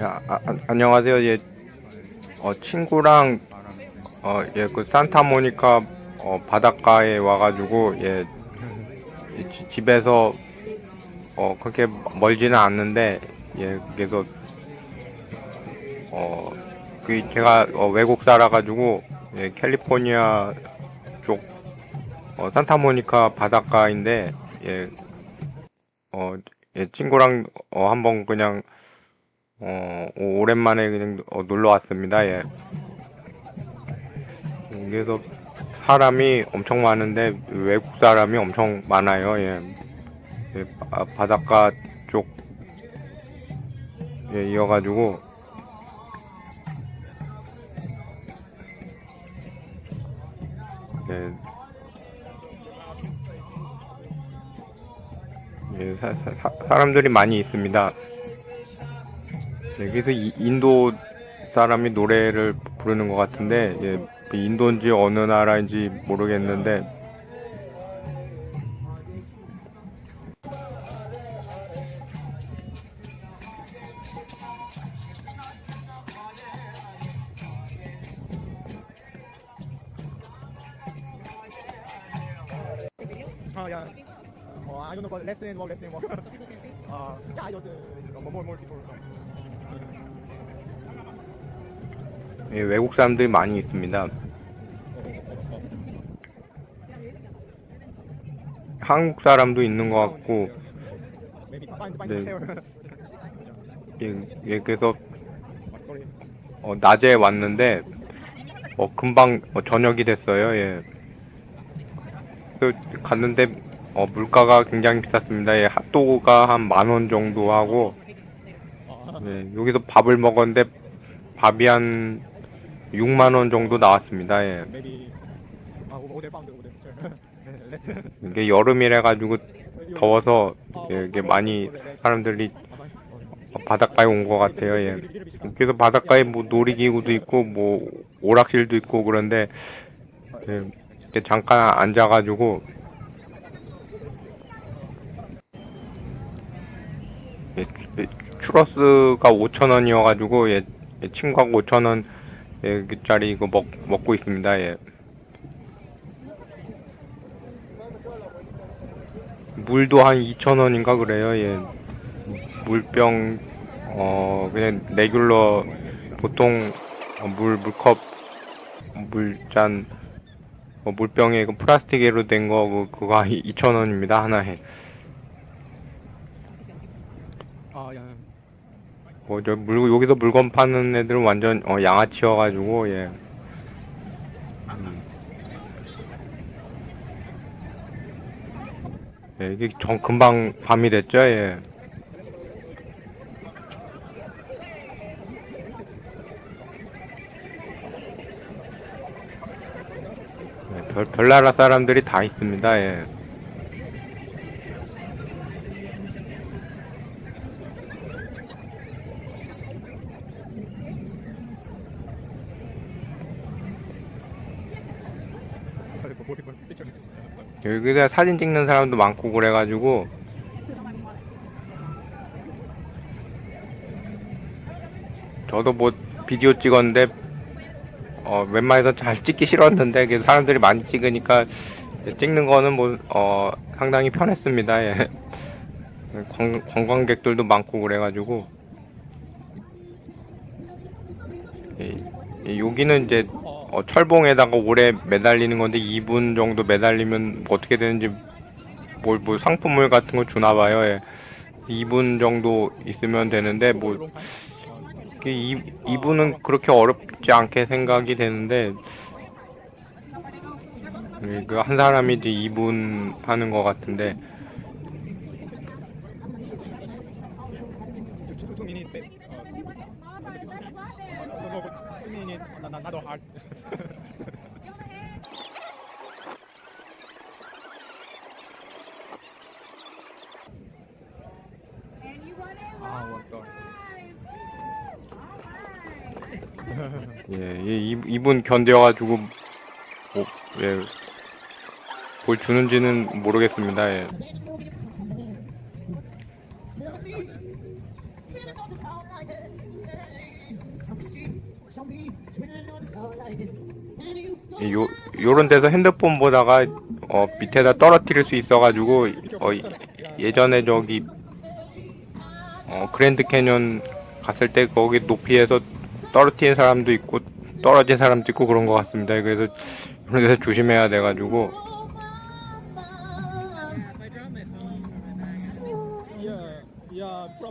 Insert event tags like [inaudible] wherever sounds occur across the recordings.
야, 아, 아, 안녕하세요. 예, 어, 친구랑 어, 예, 그 산타모니카 어, 바닷가에 와가지고 예, 이 지- 집에서 어 그렇게 멀지는 않는데 예, 그래서 어, 그 제가 어, 외국 살아가지고 예, 캘리포니아 쪽 어, 산타모니카 바닷가인데 예, 어, 예, 친구랑 어, 한번 그냥 어, 오- 오랜만에 그냥 어, 놀러 왔습니다. 예. 그래서 사람이 엄청 많은데 외국 사람이 엄청 많아요. 예. 예, 바- 바닷가 쪽 예, 이어가지고 예. 예, 사, 사, 사- 사람들이 많이 있습니다. 여기서 이- 인도 사람이 노래를 부르는 것 같은데 예, 그 인도인지 어느 나라인지 모르겠는데 아, 야. 어, I don't know about less than more, less than more. uh, yeah, I just uh, more, more people. 예, 외국 사람들이 많이 있습니다. 한국 사람도 있는 것 같고 네. 예, 예, 그래서. 어, 낮에 왔는데 어, 금방 어, 저녁이 됐어요. 예. 그 갔는데 어, 물가가 굉장히 비쌌습니다. 예, 핫도그가 한 만 원 정도 하고 예, 여기서 밥을 먹었는데 밥이 한 6만 원 정도 나왔습니다. 예. 이게 여름이라 가지고 더워서 예, 이게 많이 사람들이 바닷가에 온 것 같아요. 예. 그래서 바닷가에 뭐 놀이기구도 있고 뭐 오락실도 있고 그런데 예, 이렇게 잠깐 앉아가지고 예, 예, 추러스가 5천 원이어가지고 예, 예, 친구하고 5천 원 예, 짜리 이거 먹 먹고 있습니다. 예. 물도 한 2천 원인가 그래요. 예. 물병 어 그냥 레귤러 보통 어, 물 물컵 물잔 어, 물병에 그 플라스틱으로 된 거 그, 그거 한 2천 원입니다 하나에. 아, 야. 뭐저 물 여기서 물건 파는 애들은 완전 어, 양아치여가지고 예. 음. 예, 이게 정 금방 밤이 됐죠 예. 예, 별 별나라 사람들이 다 있습니다 예. Sorry, more people picture. 여기다 사진 찍는 사람도 많고 그래가지고 저도 뭐 비디오 찍었는데 어 웬만해서 잘 찍기 싫었는데 그 사람들이 많이 찍으니까 찍는 거는 뭐 어 상당히 편했습니다. 예. 관, 관광객들도 많고 그래가지고 여기는 이제 어, 철봉에다가 오래 매달리는 건데 2분 정도 매달리면 뭐 어떻게 되는지 뭘 뭐 상품물 같은 거 주나 봐요. 예. 2분 정도 있으면 되는데 뭐그 이, 2분은 그렇게 어렵지 않게 생각이 되는데 예, 그한 사람이 이제 2분 하는 것 같은데 견뎌가지고 뭐, 예, 볼 주는지는 모르겠습니다. 예. 요, 요런 데서 핸드폰 보다가 어, 밑에다 떨어뜨릴 수 있어가지고 어, 예전에 저기 어, 그랜드 캐년 갔을 때 거기 높이에서 떨어뜨린 사람도 있고 떨어진 사람도 있고 그런 것 같습니다. 그래서 이런 데서 조심해야 돼가지고. Uh, uh, uh, uh,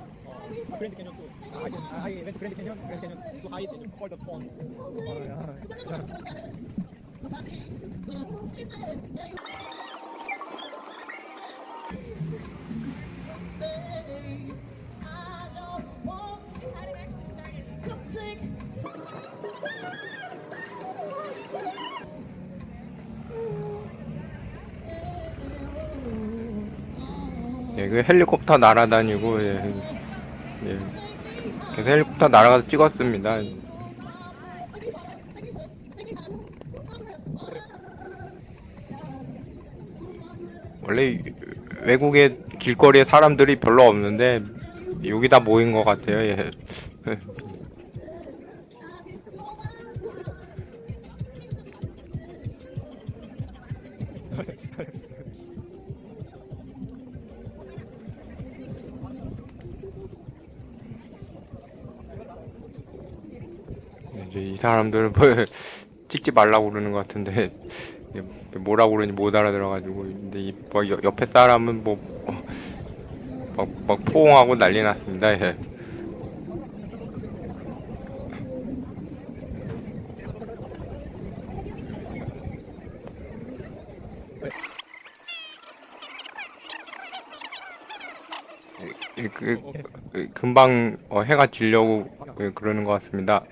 uh, uh. Uh. Uh. 예, 그 헬리콥터 날아다니고 예, 예. 그래서 헬리콥터 날아가서 찍었습니다. 원래 외국의 길거리에 사람들이 별로 없는데 여기 다 모인 것 같아요. 예. [laughs] 이제 이 사람들은 뭐 찍지 말라고 그러는 것 같은데 예, 뭐라고 그러는지 못 알아들어가지고 근데 이뭐 옆에 사람은 뭐 막, 막 포옹하고 난리 났습니다. 예. 예, 그, 그, 금방 어, 해가 지려고 예, 그러는 것 같습니다.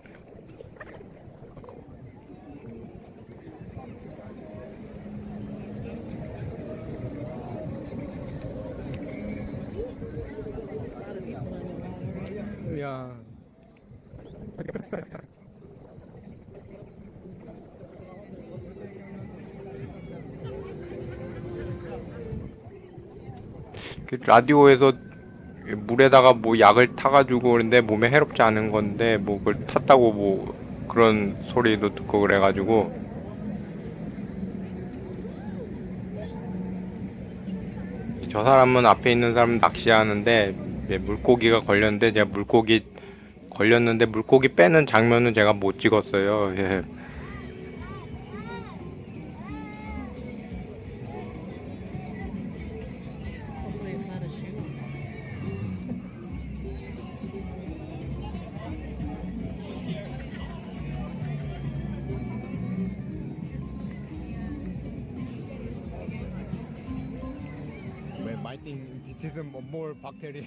라디오에서 물에다가 뭐 약을 타가지고 그런데 몸에 해롭지 않은 건데 뭐 그걸 탔다고 뭐 그런 소리도 듣고 그래가지고 저 사람은 앞에 있는 사람은 낚시하는데 물고기가 걸렸는데 제가 물고기 걸렸는데 물고기 빼는 장면은 제가 못 찍었어요. 예.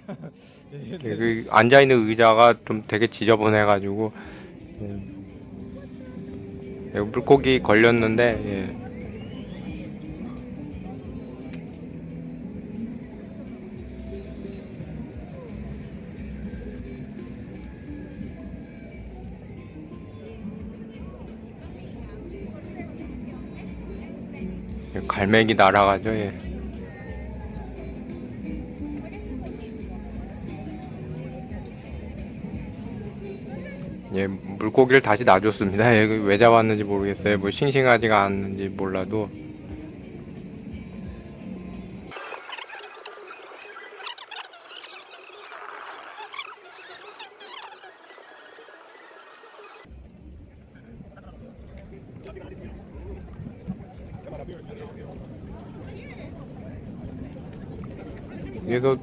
[laughs] 그 앉아 있는 의자가 좀 되게 지저분해가지고 예. 예, 물고기 걸렸는데 예. 예, 갈매기 날아가죠. 예. 예, 물고기를 다시 놔줬습니다. 예, 그왜 잡았는지 모르겠어요. 뭐 싱싱하지가 않는지 몰라도. 그래서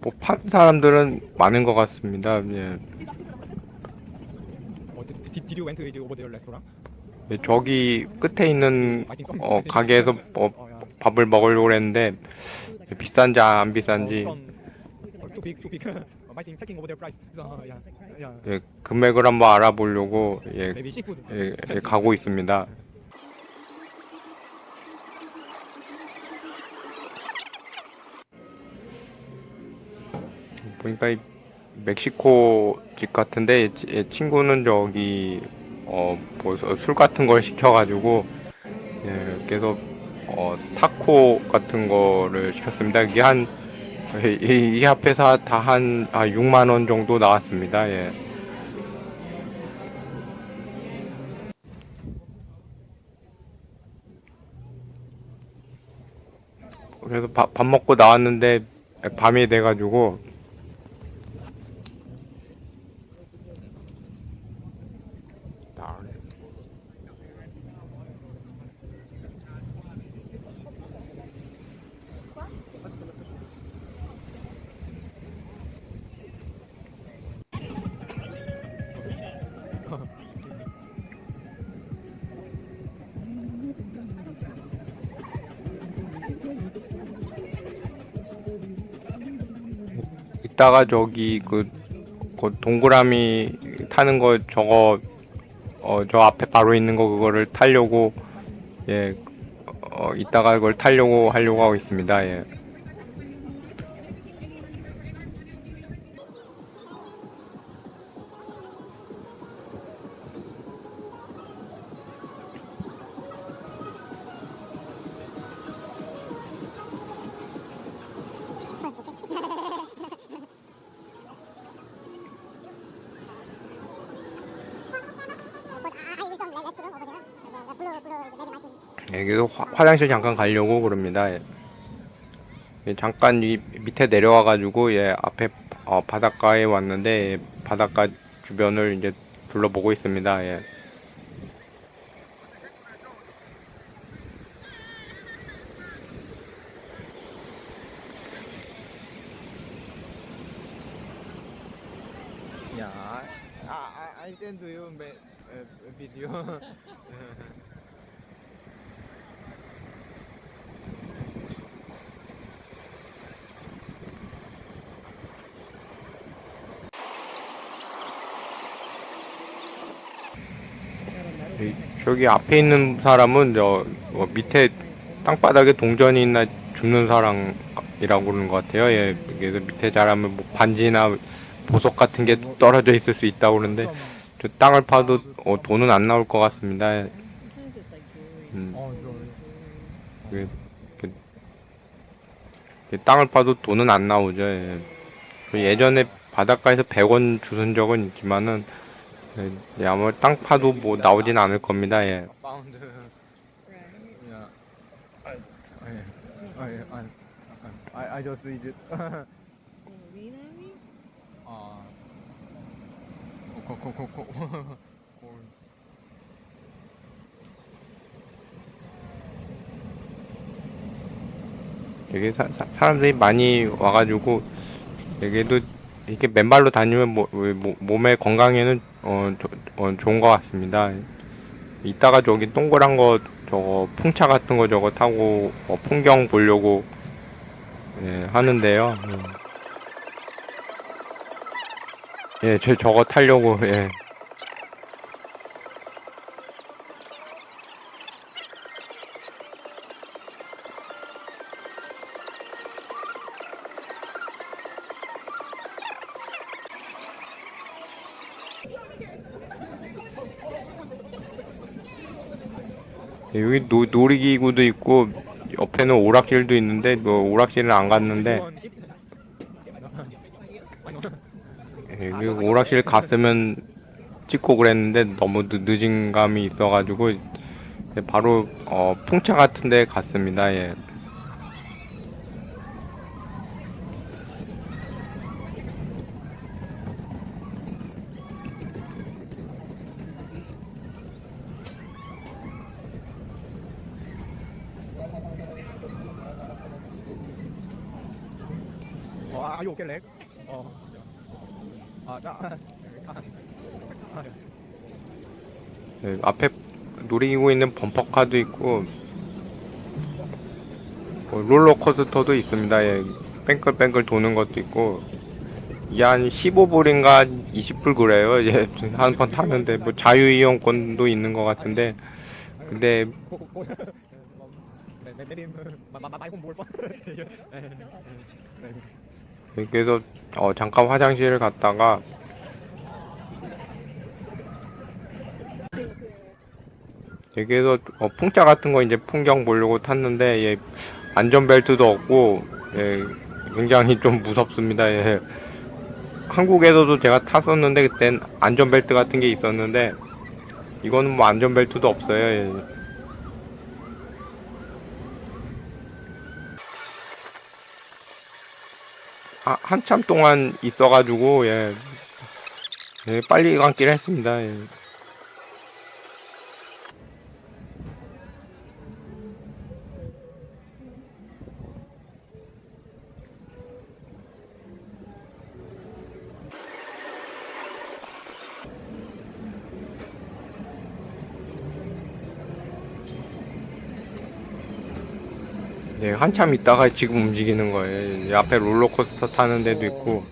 뭐판 사람들은 많은 것 같습니다. 예. Oh, did, you went to over restaurant? 예, 저기 끝에 있는 어, 가게에서 어, Oh. 밥을 먹으려고 했는데 비싼지 안 비싼지 Oh. Uh. 예, 금액을 한번 알아보려고 예. 예, 예, 가고 있습니다. 보니까 이 멕시코 집 같은데 친구는 저기 어뭐술 같은 걸 시켜가지고 예, 그래서 어 타코 같은 거를 시켰습니다. 이게 한 이, 이, 이 합해서 다 한 아, 6만 원 정도 나왔습니다. 예. 그래서 밥, 밥 먹고 나왔는데 밤이 돼가지고 이따가 저기 그, 그 동그라미 타는 거 저거 어 저 앞에 바로 있는 거 그거를 타려고 예 어, 이따가 그걸 타려고 하려고 하고 있습니다. 예. 여기서 화, 화장실 잠깐 가려고 그럽니다. 예. 예, 잠깐 이 밑에 내려와 가지고 예 앞에 어, 바닷가에 왔는데 예, 바닷가 주변을 이제 둘러보고 있습니다. 예. Yeah, I, I, I send to you ma- uh, video. 이- 저기 앞에 있는 사람은 저 어, 밑에 땅바닥에 동전이 있나 줍는 사람이라고 그러는 것 같아요. 예, 그래서 밑에 자라면 뭐 반지나 보석 같은 게 떨어져 있을 수 있다고 그러는데 저 땅을 파도 어, 돈은 안 나올 것 같습니다. 예. 음, 어, 좋아. 그, 그, 그 땅을 파도 돈은 안 나오죠. 예. 그 예전에 바닷가에서 100원 주선 적은 있지만은 예, 예, 아마 땅 파도 뭐 나오진 않을 겁니다. 예. 여기 사, 사, 사람들이 많이 와가지고 여기도 이렇게 맨발로 다니면 뭐, 뭐, 몸의 건강에는 어, 조- 어, 좋은 것 같습니다. 이따가 저기 동그란 거 저거 풍차 같은 거 저거 타고 어, 풍경 보려고 예, 하는데요. 예, 예, 저 저거 타려고 예. 여기 노, 놀이기구도 있고 옆에는 오락실도 있는데 뭐 오락실은 안 갔는데 예, 여기 오락실 갔으면 찍고 그랬는데 너무 늦, 늦은 감이 있어가지고 예, 바로 어, 풍차 같은 데 갔습니다. 예. 어, 아, you okay, leg? 어. 아, 나. 아, 예, 앞에 놀이기구 있는 범퍼카도 있고 뭐 롤러코스터도 있습니다. 예, 뺑글뺑글 도는 것도 있고 이게 한 15불인가 20불 그래요. 예, 한 번 타는데 뭐 자유이용권도 있는 것 같은데 근데 그래서 어, 잠깐 화장실을 갔다가 여기에서 어, 풍차 같은 거 이제 풍경 보려고 탔는데 예, 안전벨트도 없고 예, 굉장히 좀 무섭습니다. 예. 한국에서도 제가 탔었는데 그땐 안전벨트 같은 게 있었는데 이거는 뭐 안전벨트도 없어요. 예. 아, 한참 동안 있어가지고 예. 예, 빨리 감기를 했습니다. 예. 네, 한참 있다가 지금 움직이는 거예요. 이 앞에 롤러코스터 타는 데도 있고,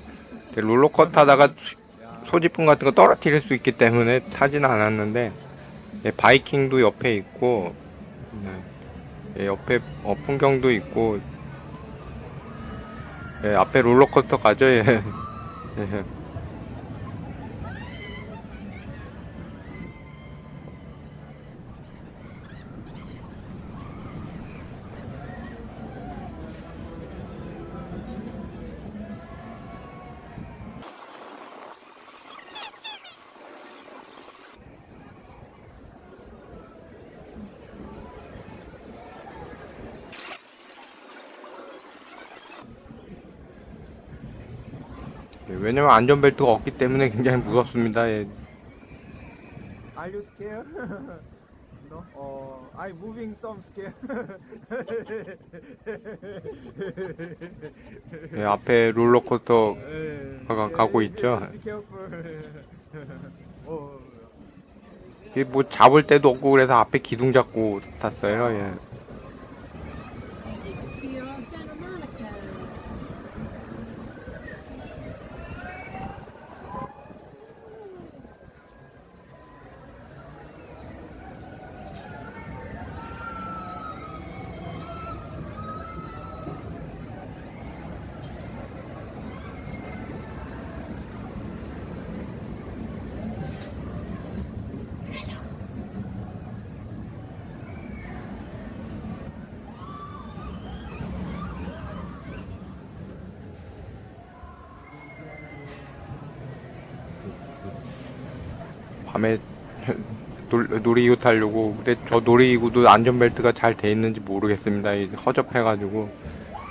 롤러코스터 타다가 수- 소지품 같은 거 떨어뜨릴 수 있기 때문에 타진 않았는데, 예, 바이킹도 옆에 있고, 네, 예, 옆에 어, 풍경도 있고, 예, 앞에 롤러코스터 가죠, 예. [laughs] 예. 왜냐면 안전벨트가 없기 때문에 굉장히 무섭습니다. 예. Are you scared? [laughs] no. Uh, I'm moving some scared. [laughs] 예, 앞에 롤러코스터 예, 가- 예, 가고 예, 있죠. Be careful. [laughs] 어, 이게 뭐 잡을 데도 없고 그래서 앞에 기둥 잡고 탔어요. 예. 밤에 놀, 놀이기구 타려고 근데 저 놀이기구도 안전벨트가 잘 돼 있는지 모르겠습니다. 이 허접해가지고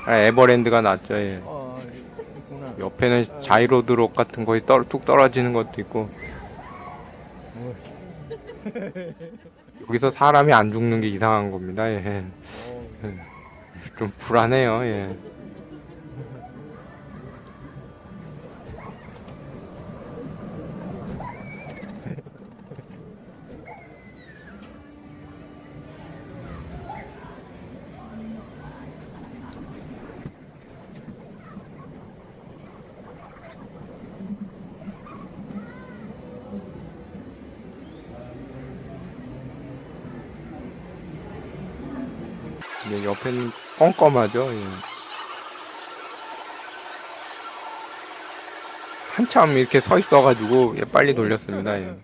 아, 에버랜드가 낫죠. 예. 어. 옆에는 자이로드롭 같은 거에 떨, 뚝 떨어지는 것도 있고 여기서 사람이 안 죽는 게 이상한 겁니다. 예. 좀 불안해요. 예. 근데 껌껌하죠. 예. 한참 이렇게 서 있어가지고 예, 빨리 돌렸습니다. 예.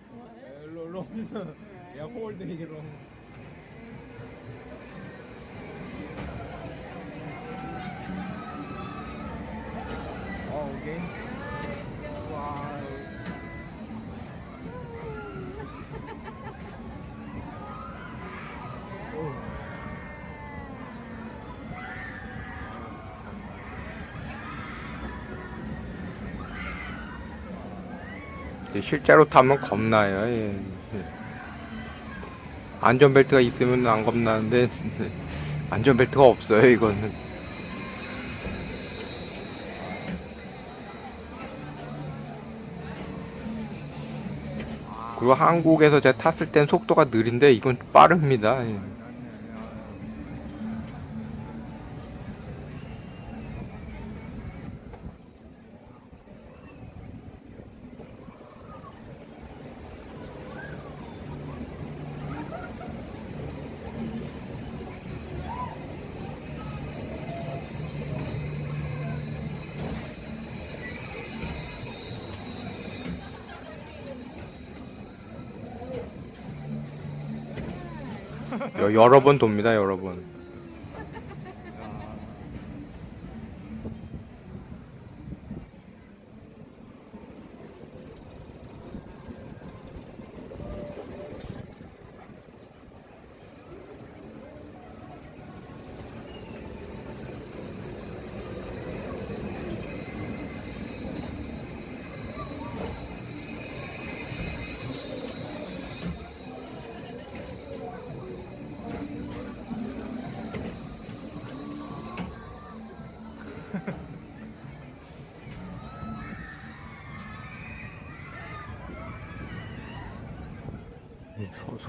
실제로 타면 겁나요. 예. 예. 안전벨트가 있으면 안 겁나는데 [laughs] 안전벨트가 없어요. 이거는. 그리고 한국에서 제가 탔을 땐 속도가 느린데 이건 빠릅니다. 예. 여, 여러 번 돕니다, 여러 번.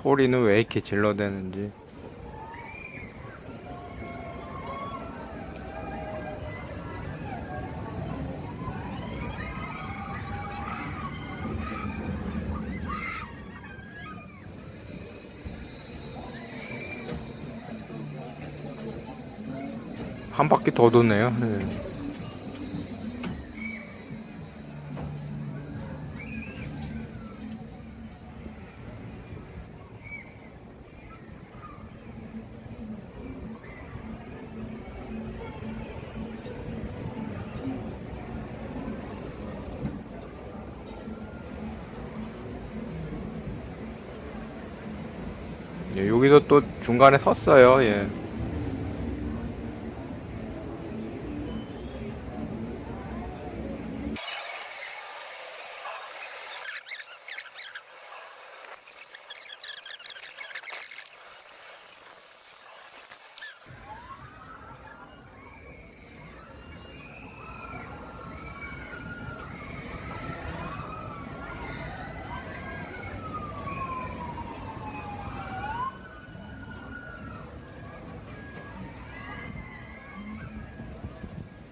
소, 소리는 왜 이렇게 질러대는지. 한 바퀴 더 도네요. 예. 중간에 섰어요. 예.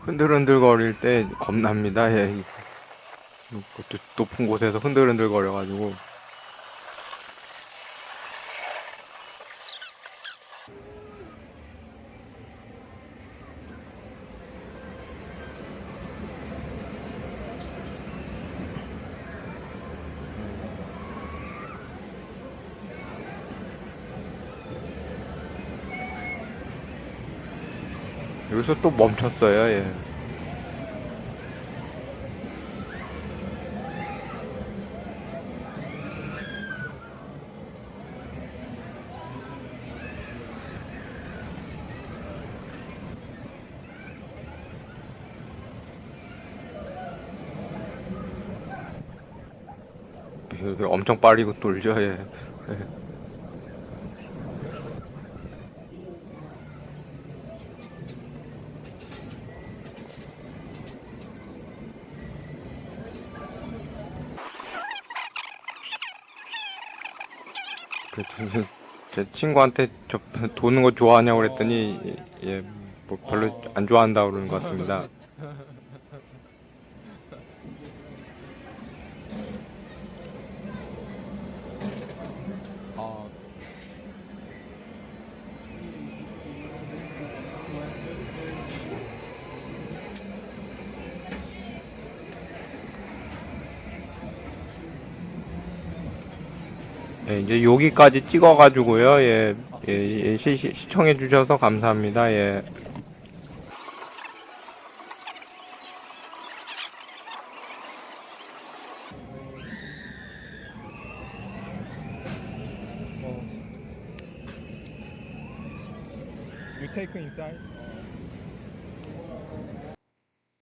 흔들흔들 거릴 때 겁납니다. 예. 높은 곳에서 흔들흔들 거려가지고. 여기서 또 멈췄어요. 예. 엄청 빠르고 돌죠. 예. 예. 그, 저, 제 친구한테 저 도는 거 좋아하냐고 그랬더니 예, 뭐 별로 안 좋아한다 그러는 것 같습니다. 아, 예, 이제 여기까지 찍어가지고요. 예, 예, 예, 시, 시, 시청해 주셔서 감사합니다. 예.